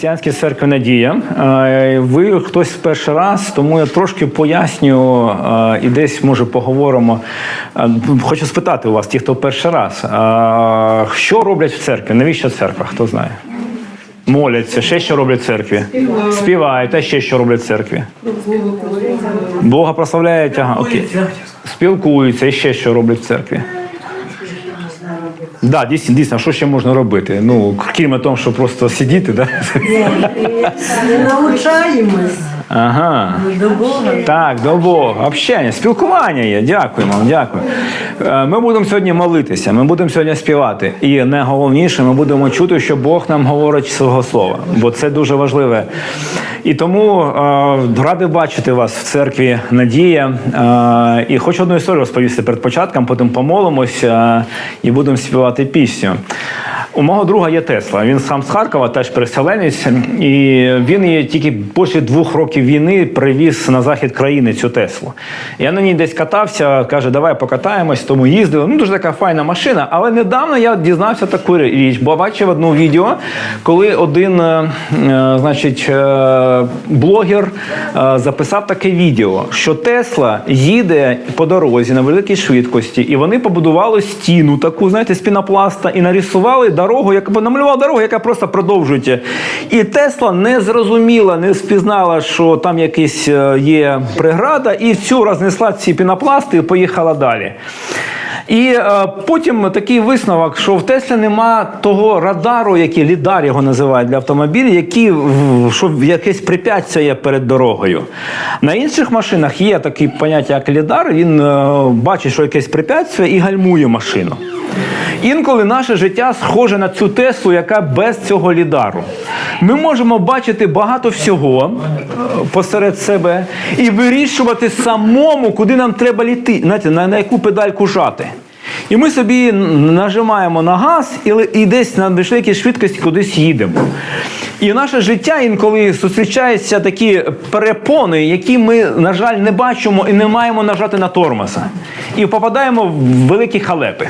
Християнська церква Надія. Е, Ви хтось перший раз, тому я трошки поясню е, і десь може поговоримо. Е, Хочу спитати у вас, ті, хто перший раз, що роблять в церкві? Навіщо церква? Хто знає? Моляться, ще що роблять в церкві? Співають, а ще що роблять в церкві? Бога прославляють, ага, окей. Спілкуються, і ще що роблять в церкві? Да, дійсно, дійсно, що ще можна робити? Ну, крім того, що просто сидіти, да? Ми навчаємось Ага. до Бога. Так, до Бога. Общення, спілкування є. Дякуємо, вам, дякую. Е, Ми будемо сьогодні молитися, ми будемо сьогодні співати. І найголовніше, ми будемо чути, що Бог нам говорить свого слова, бо це дуже важливе. І тому е, радий бачити вас в церкві Надія. Е, і хочу одну історію розповісти перед початком, потім помолимося і будемо співати пісню. У мого друга є Тесла. Він сам з Харкова, теж переселенець, і він її тільки після двох років війни привіз на захід країни цю Теслу. Я на ній десь катався, каже, давай покатаємось, тому їздили. Ну, дуже така файна машина. Але недавно я дізнався таку річ, бо бачив одне відео, коли один, е, е, значить, е, блогер записав таке відео, що Тесла їде по дорозі на великій швидкості, і вони побудували стіну, таку, знаєте, з пінопласта, і нарисували дорогу, яка намалювала дорогу, яка просто продовжується. І Тесла не зрозуміла, не спізнала, що там якась е, є преграда, і всю рознесла ці пінопласти і поїхала далі. І е, потім такий висновок, що в Теслі нема того радару, який лідар його називають для автомобілів, який що якесь препятствие є перед дорогою. На інших машинах є таке поняття, як лідар. Він е, бачить, що якесь препятствие і гальмує машину. Інколи наше життя схоже на цю Теслу, яка без цього лідару. Ми можемо бачити багато всього посеред себе і вирішувати самому, куди нам треба літи, знаєте, на, на яку педальку жати. І ми собі нажимаємо на газ і, і десь на великій швидкості кудись їдемо. І наше життя інколи зустрічаються такі перепони, які ми, на жаль, не бачимо і не маємо нажати на тормоза. І попадаємо в великі халепи.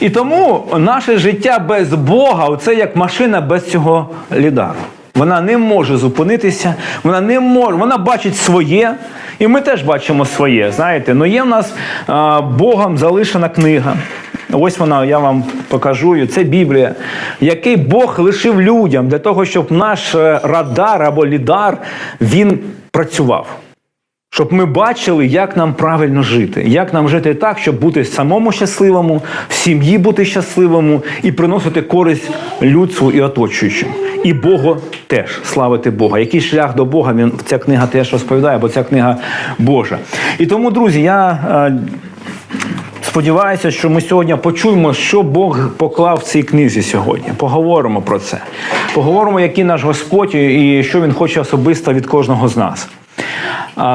І тому наше життя без Бога це як машина без цього лідару. Вона не може зупинитися, вона не може, вона бачить своє, і ми теж бачимо своє. Знаєте, ну є в нас а, Богом залишена книга. Ось вона, я вам покажу. Це Біблія, який Бог лишив людям для того, щоб наш е, радар або лідар він працював. Щоб ми бачили, як нам правильно жити, як нам жити так, щоб бути самому щасливому, в сім'ї бути щасливому і приносити користь людству і оточуючим. І Богу теж славити Бога. Який шлях до Бога він ця книга теж розповідає, бо ця книга Божа. І тому, друзі, я. Сподіваюся, що ми сьогодні почуємо, що Бог поклав в цій книзі сьогодні. Поговоримо про це. Поговоримо, який наш Господь і що Він хоче особисто від кожного з нас.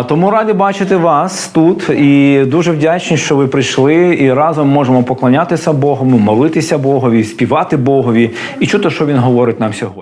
Тому раді бачити вас тут і дуже вдячні, що ви прийшли і разом можемо поклонятися Богу, молитися Богові, співати Богові і чути, що він говорить нам сьогодні.